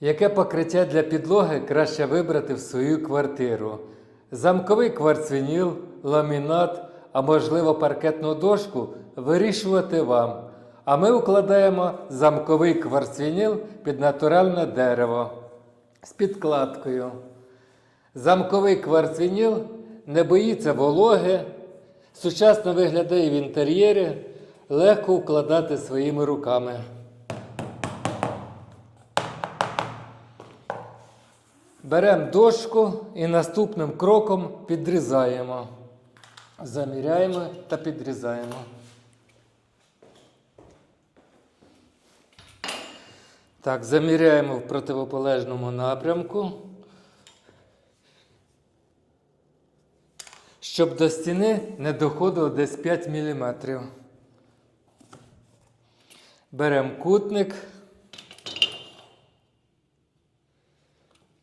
Яке покриття для підлоги краще вибрати в свою квартиру? Замковий кварцвініл, ламінат, а можливо паркетну дошку вирішувати вам. А ми укладаємо замковий кварцвініл під натуральне дерево з підкладкою. Замковий кварцвініл не боїться вологи, сучасно виглядає в інтер'єрі, легко укладати своїми руками. Беремо дошку і наступним кроком підрізаємо. Заміряємо та підрізаємо. Так, заміряємо в противополежному напрямку. Щоб до стіни не доходило десь 5 мм. Беремо кутник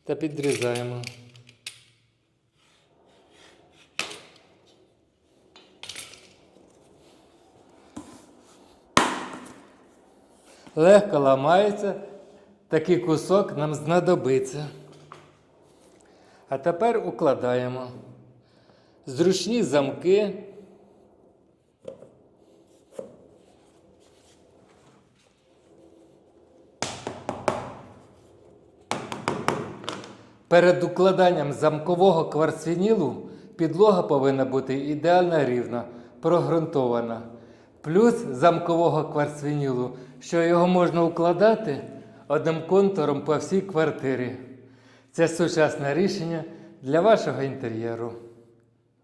та підрізаємо. Легко ламається, такий кусок нам знадобиться. А тепер укладаємо. Зручні замки. Перед укладанням замкового кварцвінілу підлога повинна бути ідеально рівна, прогрунтована. Плюс замкового кварцвінілу, що його можна укладати одним контуром по всій квартирі. Це сучасне рішення для вашого інтер'єру.